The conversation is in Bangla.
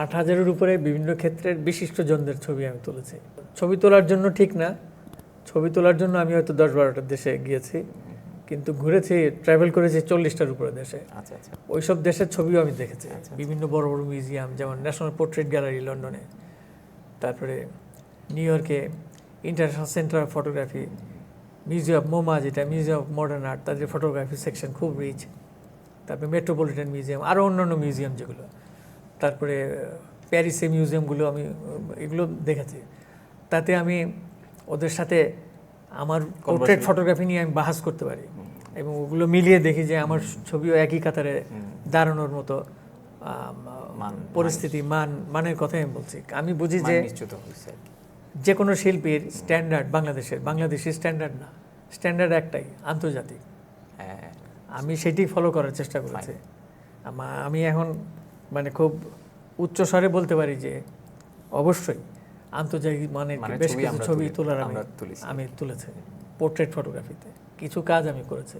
আট হাজারের উপরে বিভিন্ন ক্ষেত্রের বিশিষ্টজনদের ছবি আমি তুলেছি। ছবি তোলার জন্য ঠিক না। ছবি তোলার জন্য আমি হয়তো দশ বারোটা দেশে গিয়েছি কিন্তু ঘুরেছি ট্রাভেল করেছি চল্লিশটার উপরে দেশে। আচ্ছা আচ্ছা। ওইসব দেশের ছবিও আমি দেখেছি। আচ্ছা, বিভিন্ন বড় বড় মিউজিয়াম যেমন ন্যাশনাল পোর্ট্রেট গ্যালারি লন্ডনে তারপরে নিউ ইয়র্কে international centre of photography museum of MoMA যেটা মিউজিয়াম অফ মডার্ন আর্ট তাদের ফটোগ্রাফি সেকশন খুব রিচ তারপরে মেট্রোপলিটন মিউজিয়াম আরও অন্যান্য মিউজিয়াম যেগুলো। তারপরে প্যারিসে মিউজিয়ামগুলো আমি এগুলো দেখেছি তাতে আমি ওদের সাথে আমার পোর্ট্রেট ফটোগ্রাফি নিয়ে আমি বাহাস করতে পারি। এবং ওগুলো মিলিয়ে দেখি যে আমার ছবিও একই কাতারে দাঁড়ানোর মতো পরিস্থিতি মান মানের কথাই আমি বলছি। আমি বুঝি যে। যে কোনো শিল্পীর স্ট্যান্ডার্ড বাংলাদেশের বাংলাদেশি স্ট্যান্ডার্ড না। স্ট্যান্ডার্ড একটাই আন্তর্জাতিক। হ্যাঁ। আমি সেটি ফলো করার চেষ্টা করেছি। আমি এখন মানে খুব উচ্চ স্বরে বলতে পারি যে অবশ্যই আন্তর্জাতিক মানের মানে বেশ ছবি কিছু ছবি তোলার আমি তুলেছি পোর্ট্রেট ফটোগ্রাফিতে। কিছু কাজ আমি করেছি।